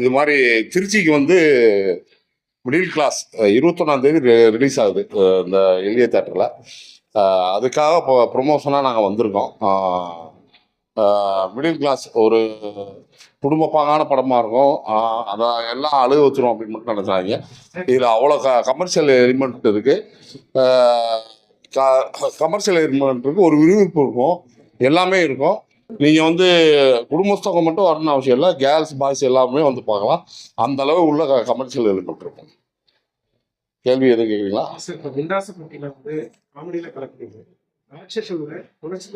இது மாதிரி திருச்சிக்கு வந்து மிடில் கிளாஸ் இருபத்தொன்னாம் தேதி ரிலீஸ் ஆகுது இந்த இந்திய தேட்டரில் அதுக்காக இப்போ ப்ரொமோஷனாக நாங்கள் வந்திருக்கோம். மிடில் கிளாஸ் ஒரு குடும்பப்பாங்கான படமாக இருக்கும். அதை அதான் எல்லாம் அழுக வச்சிரும் அப்படின்னு மட்டும் நினச்சாங்க இதில் அவ்வளோ க கமர்ஷியல் எலிமெண்ட் இருக்குது கமர்ஷியல் எலிமெண்ட் இருக்குது ஒரு விறுவிறுப்பு இருக்கும். எல்லாமே இருக்கும். நீங்கள் வந்து குடும்பஸ்தவங்க மட்டும் வரணும்னு அவசியம் இல்லை. கேர்ள்ஸ் பாய்ஸ் எல்லாமே வந்து பார்க்கலாம். அந்த அளவு உள்ள கமர்ஷியல் எலிமெண்ட் இருக்கும் கேள்வி எதுவும் கேட்குறீங்களா சார் இப்போ குண்டாசப்பட்டியில வந்து காமெடியில கலக்குறீங்க ராட்சசோட உணர்ச்சி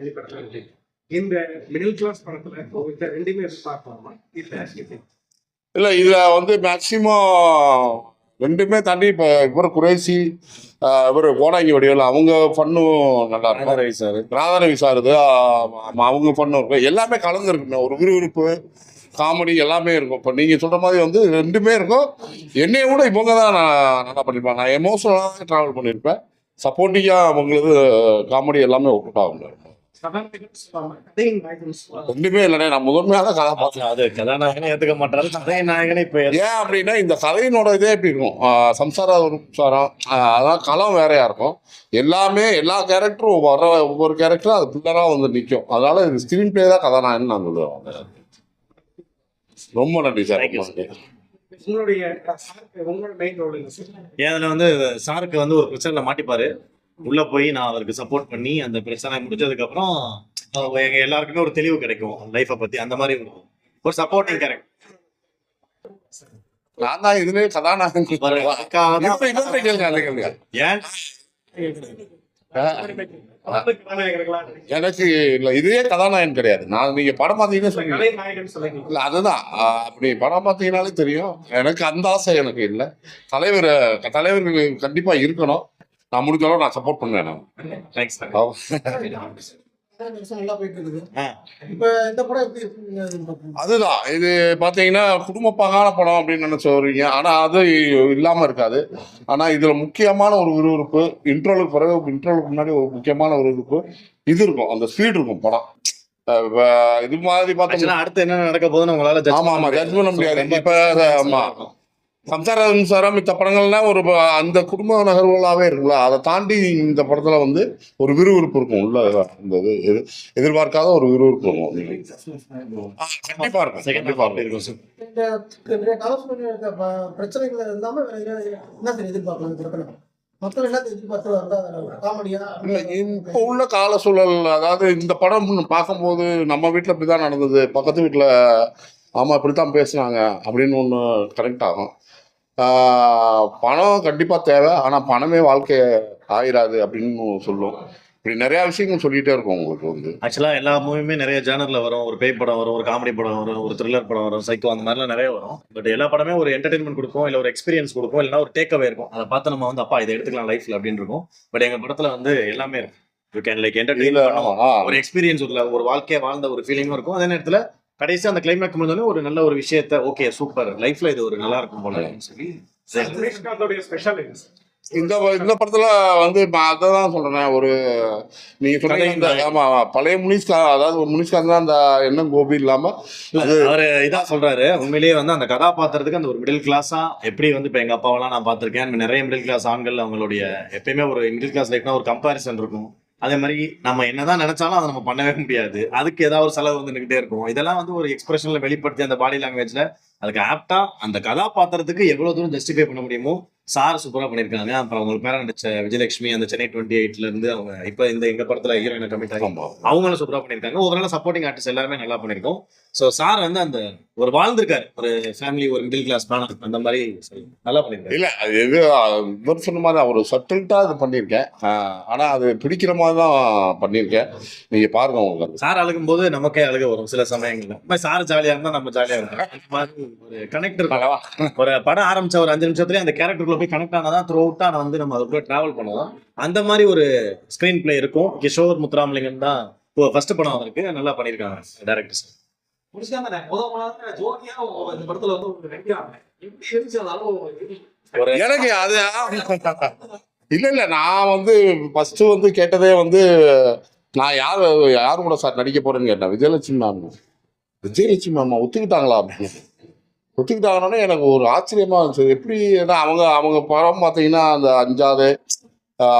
வெளிப்படலாம் இந்த மிடில் கிளாஸ் படத்துல ரெண்டுமே எதிர்பார்க்கலாமா? இல்ல இல்லை இதில் வந்து மேக்சிமம் ரெண்டுமே தாண்டி இப்போ இவர் குறைசி இவர் கோடாங்கி வடிவில் அவங்க ஃபன்னும் நல்லா இருக்கும். ரவி சார். ராதாரவி சார் இது அவங்க ஃபன்னும் இருக்கும். எல்லாமே கலந்துருக்குங்க ஒரு விறுவிறுப்பு காமெடி எல்லாமே இருக்கும். இப்போ நீங்கள் சொல்கிற மாதிரி வந்து ரெண்டுமே இருக்கும். என்னைய விட இவங்க தான் நான் நல்லா பண்ணியிருப்பாங்க நான் எமோஷனலாக ட்ராவல் பண்ணியிருப்பேன் சப்போர்ட்டிங்காக அவங்களது காமெடி எல்லாமே ஒர்க் ஆகும் ரெண்டுமே இல்லைண்ணே நான் முதன்மையாக கதாபாத்திரம். அது கதாநாயகனை ஏத்துக்க மாட்டாரு கதாநாயகனை இப்ப ஏன் அப்படின்னா இந்த கதையினோட இதே எப்படி இருக்கும். சம்சார சம்சாரம் அதான் களம் வேறையா இருக்கும். எல்லாமே எல்லா கேரக்டரும் வர ஒவ்வொரு கேரக்டரும் அது பில்லராக வந்து நிற்கும் அதனால இது ஸ்க்ரீன் பிளே தான் கதாநாயகன் நான் சொல்லுவேன். ரொம்ப நன்றி சார். உங்களுடைய உங்களோட மெயின் ரோல் அதுல வந்து சாருக்கு வந்து ஒரு பிரச்சனைல மாட்டிப்பாரு. உள்ள போய் நான் அவருக்கு சப்போர்ட் பண்ணி அந்த பிரச்சனை முடிஞ்சதுக்கு அப்புறம் எங்க எல்லாருக்குமே ஒரு தெளிவு கிடைக்கும் லைஃபை பத்தி அந்த மாதிரி ஒரு- சப்போர்ட்டிங் கேரக்டர் நான் தான் இதுலயே கதாநாயகன். ஏன்? எனக்கு இல்லை இதுவே கதாநாயகன் கிடையாது. நான் நீங்க படம் பார்த்தீங்கன்னா சொல்லுங்க இல்லை அதுதான். அப்படி படம் பார்த்தீங்கன்னாலே தெரியும். எனக்கு அந்த ஆசை எனக்கு இல்லை. தலைவர் தலைவர்கள் கண்டிப்பா இருக்கணும். நான் முடிஞ்ச அளவு நான் சப்போர்ட் பண்ணுவேன் நான். தேங்க்ஸ் அதுதான். இது பார்த்தீங்கன்னா குடும்பப்பாகான படம் அப்படின்னு நினைச்சு வருவீங்க. ஆனால் அது இல்லாமல் இருக்காது. ஆனால் இதில் முக்கியமான ஒரு விறுவிறுப்பு இன்ட்ரோலுக்கு பிறகு இன்ட்ரோலுக்கு முன்னாடி ஒரு முக்கியமான ஒரு விறுவிறுப்பு இது இருக்கும். அந்த ஸ்பீடு இருக்கும் படம். இது மாதிரி பார்த்தோம்னா அடுத்து என்ன நடக்க போகுதுன்னு உங்களால ஆமா ஆமா. பண்ண ஜட்ஜ் பண்ண முடியாது. இப்ப ஆமா. சம்சார சம்சாரம் மித்த படங்கள்லாம் ஒரு அந்த குடும்ப நகர்வுகளாவே இருக்குல்ல. அதை தாண்டி இந்த படத்துல வந்து ஒரு விறுவிறுப்பு இருக்கும் உள்ள அந்த இது எது- எதிர்பார்க்காத ஒரு விறுவிறுப்பு இருக்கும். ஆ, கண்டிப்பா இருக்கும் Second கண்டிப்பா half இருக்கும். இந்த இந்த இந்த இப்போ உள்ள கால சூழல் அதாவது இந்த படம் பார்க்கும்போது நம்ம வீட்டில் இப்படிதான் நடந்தது பக்கத்து வீட்டில் ஆமாம் இப்படித்தான் பேசுனாங்க அப்படின்னு ஒன்று கரெக்ட் ஆகும். பணம் கண்டிப்பாக தேவை. ஆனால் பணமே வாழ்க்கை ஆயிராது அப்படின்னு சொல்லும். இப்படி நிறையா விஷயங்கள் சொல்லிகிட்டே இருக்கும் உங்களுக்கு வந்து. ஆக்சுவலா எல்லா மூவியுமே நிறைய ஜேனர்ல வரும். ஒரு பேய் படம் வரும் ஒரு காமெடி படம் வரும் ஒரு த்ரில்லர் படம் வரும் சைக்கோ அந்த மாதிரிலாம் நிறைய வரும். பட் எல்லா படமே ஒரு என்டர்டைன்மெண்ட் கொடுக்கும் இல்ல ஒரு எக்ஸ்பீரியன்ஸ் கொடுக்கும் இல்லைன்னா ஒரு டேக் அவே இருக்கும். அதை பார்த்து நம்ம வந்து அப்பா இதை எடுத்துக்கலாம் லைஃப்ல அப்படின்னு இருக்கும். பட் எங்க படத்துல வந்து எல்லாமே இருக்கு யூ கேன் லைக் ஆ, ஒரு எக்ஸ்பீரியன்ஸ் இல்ல ஒரு வாழ்க்கையை வாழ்ந்த ஒரு ஃபீலிங்கும் இருக்கும். அதே நேரத்துல கடைசி அந்த கிளைமேக் முடிஞ்சோடனே ஒரு நல்ல ஒரு விஷயத்த ஓகே சூப்பர் லைஃப்ல இது ஒரு நல்லா இருக்கும் போல. சொல்லி என்ன இந்த இந்த படத்தில் வந்து நான் அதை தான் சொல்கிறேன் ஒரு நீங்கள் சொன்னீங்க இந்த ஆமாம் பழைய முனிஷ்கா அதாவது முனிஷ்காந்த் தான் அந்த எண்ணம் கோபி இல்லாமல் அது அவரு இதான் சொல்றாரு உண்மையிலேயே வந்து அந்த கதாபாத்திரத்துக்கு அந்த ஒரு மிடில் கிளாஸா எப்படி வந்து இப்ப எங்க அப்பாவெல்லாம் நான் பார்த்திருக்கேன் நிறைய மிடில் கிளாஸ் ஆண்கள் அவங்களுடைய எப்பயுமே ஒரு மிடில் கிளாஸ் லைஃப்னா ஒரு கம்பாரிசன் இருக்கும். அதே மாதிரி நம்ம என்னதான் நினைச்சாலும் அதை நம்ம பண்ணவே முடியாது. அதுக்கு ஏதாவது ஒரு செலவு வந்து நின்னுகிட்டே இருக்கும். இதெல்லாம் வந்து ஒரு எக்ஸ்பிரஷன்ல வெளிப்படுத்தி அந்த பாடி லாங்குவேஜ்ல அதுக்கு ஆப்டா அந்த கதாபாத்திரத்துக்கு எவ்வளவு தூரம் ஜஸ்டிஃபை பண்ண முடியுமோ சார் சூப்பரா பண்ணிருக்காங்க. அப்புறம் அவங்களுக்கு பேர நடிச்ச விஜயலட்சுமி அந்த சென்னை டுவெண்ட்டி எயிட்ல இருந்து அவங்க இப்ப இந்த எங்க படத்துல ஹீரோயினை கமிட் ஆகி அவங்களும் சூப்பரா பண்ணிருக்காங்க. ஓவரால் சப்போர்ட்டிங் ஆர்டிஸ்ட் எல்லாருமே நல்லா பண்ணிருக்கோம். சோ சார் வந்து அந்த ஒரு வாழ்ந்திருக்காரு. ஒரு ஃபேமிலி ஒரு மிடில் கிளாஸ் பேனர் அந்த மாதிரி நல்லா பண்ணிருக்காரு இல்லை அது எது இவர் சொன்ன மாதிரி அவர் சட்டில்ட்டாக அது பண்ணியிருக்கேன். ஆனால் அது பிடிக்கிற மாதிரி தான் பண்ணியிருக்கேன். நீங்கள் பாருங்க உங்களுக்கு சார் அழுகும் போது நமக்கே அழுக வரும் சில சமயங்கள்ல. சார் ஜாலியா இருந்தா நம்ம ஜாலியா இருக்கும் ஒரு கனெக்ட் இருக்கும். ஒரு படம் ஆரம்பிச்ச ஒரு அஞ்சு நிமிஷத்துலயே அந்த கேரக்டருக்குள்ள போய் கனெக்ட் ஆனாதான் த்ரூ அவுட்டா நான் வந்து நம்ம அதுக்குள்ள டிராவல் பண்ணுவோம் அந்த மாதிரி ஒரு ஸ்கிரீன் பிளே இருக்கும். கிஷோர் முத்துராமலிங்கம் தான் ஃபர்ஸ்ட் படம் அவருக்கு. நல்லா பண்ணிருக்காங்க டேரக்டர் முடிச்சாங்க முத மாதம் ஜோதியா இந்த படத்துல வந்து ஒரு நடிக்கிறாங்க எப்படி இருந்துச்சு அந்த அளவு ஒரு எனக்கு அது இல்லை இல்லை நான் வந்து ஃபஸ்ட்டு வந்து கேட்டதே வந்து நான் யார் யார் கூட சார் நடிக்க போறேன்னு கேட்டேன். விஜயலட்சுமி மேம் விஜயலட்சுமி மேம் ஒத்துக்கிட்டாங்களா அப்படின்னு. ஒத்துக்கிட்டாங்கன்னே எனக்கு ஒரு ஆச்சரியமா இருந்துச்சு. எப்படி ஏன்னா அவங்க அவங்க படம் பார்த்தீங்கன்னா அந்த அஞ்சாவது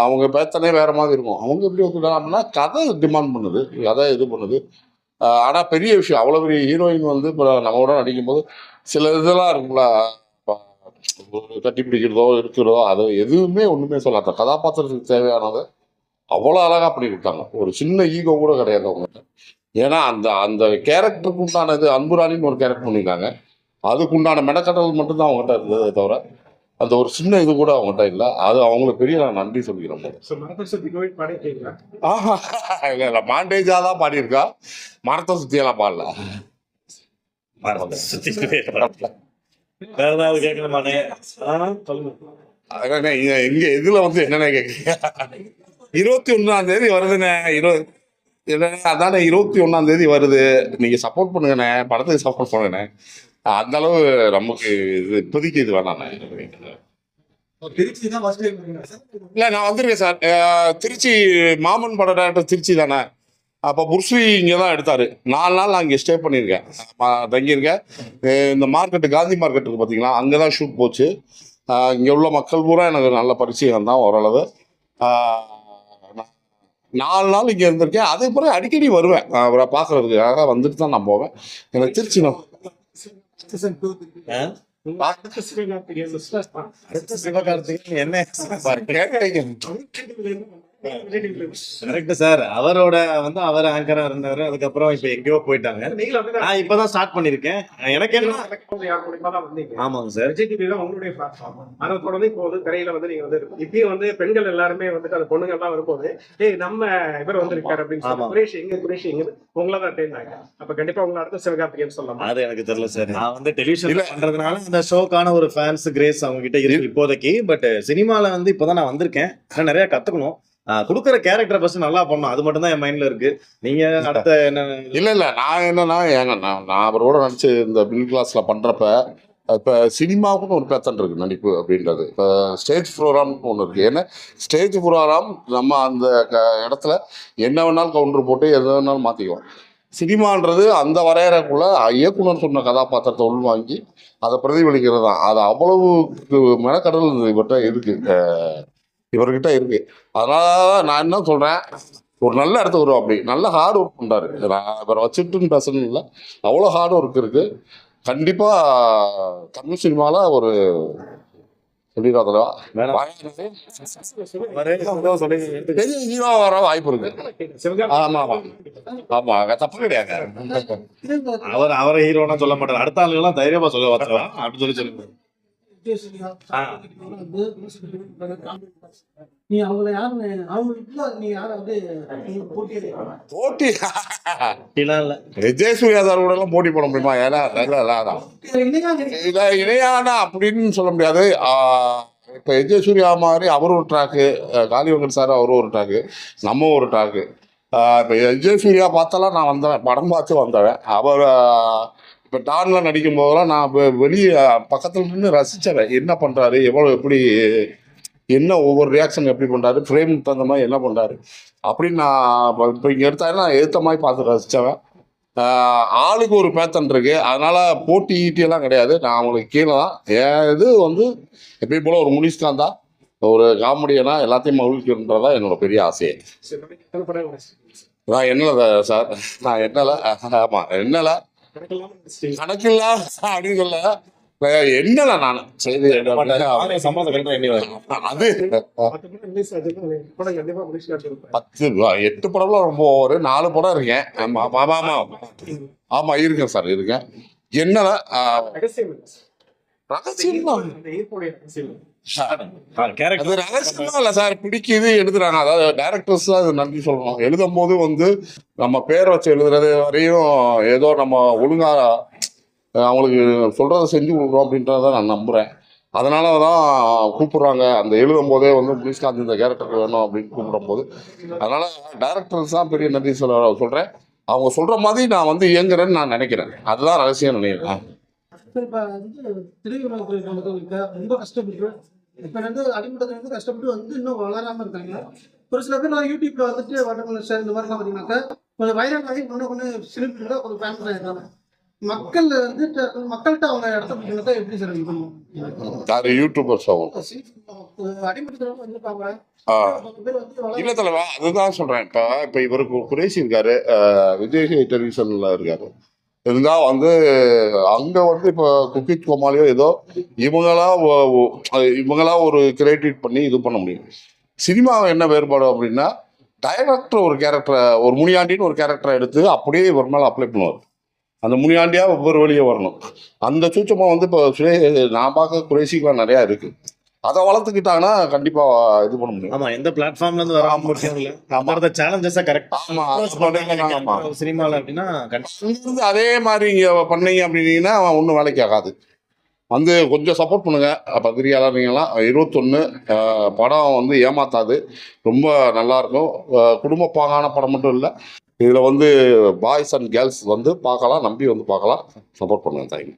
அவங்க பேத்தனே வேற மாதிரி இருக்கும். அவங்க எப்படி ஒத்துக்கிட்டாங்க அப்படின்னா கதை டிமாண்ட் பண்ணுது. கதை இது பண்ணுது. ஆனால் பெரிய விஷயம் அவ்வளோ பெரிய ஹீரோயின் வந்து இப்போ நம்ம கூட நடிக்கும்போது சில இதெல்லாம் இருக்கும்ல. ஒரு கட்டி பிடிக்கிறதோ இருக்கிறதோ அது எதுவுமே ஒன்றுமே சொல்லாத. கதாபாத்திரத்துக்கு தேவையானதை அவ்வளோ அழகாக பண்ணி கொடுத்தாங்க. ஒரு சின்ன ஈகோ கூட கிடையாது அவங்ககிட்ட. ஏன்னா அந்த அந்த கேரக்டருக்கு உண்டானது அன்புராணின்னு ஒரு கேரக்டர் பண்ணியிருக்காங்க. அதுக்கு உண்டான மெனக்கடல் மட்டும்தான் அவங்ககிட்ட இருந்ததே தவிர அந்த ஒரு சின்ன இது கூட அவங்ககிட்ட இல்லை. அது அவங்களுக்கு பெரிய நான் நன்றி சொல்லிக்கிறேன் ஆஹா இல்லை இல்லை மாண்டேஜா தான் பாடியிருக்கா. மரத்தை சுற்றியெல்லாம் பாடல. எங்க இதுல வந்து என்னென்ன கேக்குறீங்க? இருபத்தி ஒண்ணாம் தேதி வருதுண்ணே இருபது இல்லைண்ணே அதானே இருபத்தி ஒண்ணாம் தேதி வருது. நீங்க சப்போர்ட் பண்ணுங்கண்ணே படத்துக்கு சப்போர்ட் பண்ணுங்கண்ணே. அந்த அளவு நமக்கு இது இப்போதைக்கு இது சார்? இல்லை நான் வந்திருக்கேன் சார். திருச்சி மாமன் பட டேரக்டர் திருச்சி தானே. அப்போ புருஸ்லி இங்கே தான் எடுத்தார். நாலு நாள் நான் இங்கே ஸ்டே பண்ணியிருக்கேன். தங்கியிருக்கேன். இந்த மார்க்கெட்டு காந்தி மார்க்கெட் இருக்கு பார்த்தீங்களா அங்கே தான் ஷூட் போச்சு இங்கே உள்ள மக்கள் பூரா எனக்கு நல்ல பரிச்சயம் தான் ஓரளவு. நாலு நாள் இங்கே இருந்திருக்கேன். அதே பிறகு அடிக்கடி வருவேன். அவரை பார்க்கறதுக்காக வந்துட்டு தான் நான் போவேன். எனக்கு திருச்சி நான் சிவகார்த்திகேயன் என்ன? கரெக்ட் சார் அவரோட வந்து அவர் ஆங்கரா இருந்தாரு. அதுக்கப்புறம் இப்ப எங்கேயோ போயிட்டாங்க. நான் இப்பதான் ஸ்டார்ட் பண்ணிருக்கேன் எனக்கு என்ன வந்து ஆமாங்க சார் விஜய் டிவி தான் உங்களுடைய பிளாட்ஃபார்ம் அதை தொடர்ந்து இப்போ வந்து திரையில வந்து நீங்க வந்து இப்பயும் வந்து பெண்கள் எல்லாருமே வந்துட்டு அந்த பொண்ணுங்க எல்லாம் வரும்போது ஏய் நம்ம இவர் வந்திருக்காரு அப்படின்னு சொல்லி. குரேஷ் எங்க குரேஷ் எங்க? உங்கள தான் தேடினாங்க அப்ப கண்டிப்பா உங்களை அடுத்த சிவகார்த்திகேயன் சொல்லலாம். அது எனக்கு தெரியல சார் நான் வந்து டெலிவிஷன் பண்றதுனால அந்த ஷோக்கான ஒரு ஃபேன்ஸ் கிரேஸ் அவங்க கிட்ட இருக்கு இப்போதைக்கு. பட் சினிமால வந்து இப்பதான் நான் வந்திருக்கேன். நிறைய கத்துக்கணும். கொடுக்குற கேரக்டர் ஃபர்ஸ்ட் நல்லா பண்ணணும். அது மட்டும் தான் என் மைண்ட்ல இருக்கு. நீங்க அடுத்த என்ன? இல்ல இல்ல நான் என்னன்னா ஏங்க நான் நான் அவரோட நடிச்சு இந்த மிடில் கிளாஸ்ல பண்றப்ப இப்போ சினிமாவுக்குன்னு ஒரு பேத்தன் இருக்கு நடிப்பு அப்படின்றது. இப்போ ஸ்டேஜ் ப்ரோக்ராம்னு ஒன்று இருக்கு. ஏன்னா ஸ்டேஜ் ப்ரோக்ராம் நம்ம அந்த க- இடத்துல என்ன வேணாலும் கவுண்டர் போட்டு எது வேணாலும் மாற்றிக்குவோம் சினிமான்றது அந்த வரையறைக்குள்ள இயக்குனர் சொன்ன கதாபாத்திரத்தை உள்வாங்கி அதை பிரதிபலிக்கிறது தான். அது அவ்வளவு மெனக்கடல் இவர்கிட்ட இருக்கு. இவர்கிட்ட இருக்கு. அதனால நான் என்ன சொல்றேன்? ஒரு நல்ல இடத்துக்கு வரும் அப்படி. நல்ல ஹார்ட் ஒர்க் பண்றாரு. நான் இவரை வச்சுட்டுன்னு பேசணும் இல்லை. அவ்வளோ ஹார்ட் ஒர்க் இருக்கு. கண்டிப்பா தமிழ் சினிமால ஒரு சொல்லிடாதடா வேணாம். பெரிய ஹீரோ வர வாய்ப்பு இருக்கு. ஆமா ஆமா. ஆமா தப்பு கிடையாது. அவர் அவரை ஹீரோனா சொல்ல மாட்டார். அடுத்த ஆளுங்கெல்லாம் தைரியமா சொல்ல வச்சுருவா அப்படின்னு சொல்லி சொல்லுங்க. நீ அவங்கள யாரு அவங்களுக்கு நீ யாரை வந்து போட்டி விஜய் சூர்யா சார் கூட எல்லாம் போட்டி போட முடியுமா ஏன்னா இணையான அப்படின்னு சொல்ல முடியாது. இப்ப விஜய் சூர்யா மாதிரி அவர் ஒரு ட்ராக்கு காளி வெங்கட் சார் அவரும் ஒரு ட்ராக்கு நம்ம ஒரு ட்ராக்கு இப்போ விஜய் சூர்யா பார்த்தாலாம் நான் வந்தவன். படம் பார்த்து வந்தவன். அவர் இப்ப டான்ல நடிக்கும் போதெல்லாம் நான் வெளியே பக்கத்துல நின்று ரசிச்சவன். என்ன பண்றாரு? எவ்வளவு எப்படி என்ன ஒவ்வொரு ரியாக்ஷன் எப்படி பண்றாரு? ஃப்ரேம் தகுந்த மாதிரி என்ன பண்றாரு? அப்படின்னு நான் இப்போ இங்கே எடுத்தாரு நான் எடுத்த மாதிரி பார்த்து ரசிச்சவன். ஆஹ் ஆளுக்கு ஒரு பேத்தன் இருக்கு. அதனால போட்டி ஈட்டி எல்லாம் கிடையாது. நான் அவங்களுக்கு கீழே தான். என் இது வந்து எப்பயும் போல ஒரு முனிஸ்கான் தான். ஒரு காமெடியனா எல்லாத்தையும் மகிழ்ச்சின்றதா என்னோட பெரிய ஆசையே. நான் என்னல சார். நான் என்னல ஆமா என்னல கணக்கில்லா அப்படின்னு சொல்ல நான். அது. காட்டியிருப்பேன் பத்து எட்டு படம்லாம் ரொம்ப ஒரு நாலு படம் இருக்கேன். ஆமா ஆமா ஆமா ஆமா. இருக்கேன் சார் இருக்கேன். என்னல ஆஹ், ரகசியம். அது ரகசியமா இல்ல சார் பிடிக்குது எழுதுறாங்க. அதாவது டைரக்டர்ஸ் தான் நன்றி சொல்லணும். எழுதும் போது வந்து நம்ம பேர் வச்சு எழுதுறது வரையும் ஏதோ நம்ம ஒழுங்கா அவங்களுக்கு சொல்றதை செஞ்சு கொடுக்குறோம் அப்படின்றத நான் நம்புறேன். அதனால தான் கூப்பிடுறாங்க. அந்த எழுதும் போதே வந்து முனிஷ்காந்த் இந்த கேரக்டர் வேணும் அப்படின்னு கூப்பிடும் போது அதனால டைரக்டர்ஸ் தான் பெரிய நன்றி சொல்ல சொல்றேன். அவங்க சொல்ற மாதிரி நான் வந்து இயங்குறேன்னு நான் நினைக்கிறேன். அதுதான் ரகசியம் நினைக்கிறேன். இப்போ வந்து நமக்கு இப்ப ரொம்ப கஷ்டப்பட்டு இப்போ வந்து அடிமட்டத்துல இருந்து கஷ்டப்பட்டு வந்து இன்னும் வளராம இருக்காங்க. ஒரு சில பேர் நான் யூடியூப்ல வந்துட்டு வட்டங்கள் சார் இந்த மாதிரிலாம் பார்த்தீங்கன்னாக்கா கொஞ்சம் வைரல் ஆகி இன்னும் கொஞ்சம் சிலிப்பிட்டு கொஞ்சம் ஃபேமஸ் ஆயிருக்காங்க. மக்கள் வந்து மக்கள்கிட்ட அவங்க இடத்த பிடிக்கிறத எப்படி சார் பண்ணுவோம் யாரு? யூடியூபர்ஸ் ஆகும் அடிமட்டத்தில் வந்துருப்பாங்க இல்ல தலைவா அதுதான் சொல்றேன். இப்ப இப்ப இவருக்கு குறைசி இருக்காரு. விஜய் டெலிவிஷன்ல இருக்காரு. இருந்தா வந்து அங்க வந்து இப்ப குக்கித் கோமாளியோ ஏதோ இவங்களா இவங்களா ஒரு கிரியேட்டிட் பண்ணி இது பண்ண முடியும். சினிமாவை என்ன வேறுபாடு அப்படின்னா டைரக்டர் ஒரு கேரக்டரை ஒரு முனியாண்டின்னு ஒரு கேரக்டரை எடுத்து அப்படியே இவர் மேலே அப்ளை பண்ணுவார். அந்த முனியாண்டியா ஒவ்வொரு வழியே வரணும். அந்த சூச்சமா வந்து இப்போ சுரே நான் பார்க்க குறைசிக்கெலாம் நிறையா இருக்கு. அதை வளர்த்துக்கிட்டாங்கன்னா கண்டிப்பா இது பண்ண முடியும். ஆமா எந்த பிளாட்ஃபார்ம்ல இருந்து வர ஆமா. முக்கியம் இல்ல. சேலஞ்சஸா கரெக்ட் ஆமா சினிமால அப்படின்னா இங்கிருந்து அதே மாதிரி இங்க பண்ணீங்க அப்படின்னீங்கன்னா ஒன்றும் வேலைக்கு ஆகாது. வந்து கொஞ்சம் சப்போர்ட் பண்ணுங்க. பத்திரிகையாளர்கள்லாம் இருபத்தொன்று படம் வந்து ஏமாத்தாது. ரொம்ப நல்லா இருக்கும். குடும்ப பாங்கான படம் மட்டும் இல்லை. இதில் வந்து பாய்ஸ் அண்ட் கேர்ள்ஸ் வந்து பார்க்கலாம் நம்பி வந்து பார்க்கலாம். சப்போர்ட் பண்ணுங்க தேங்க்யூ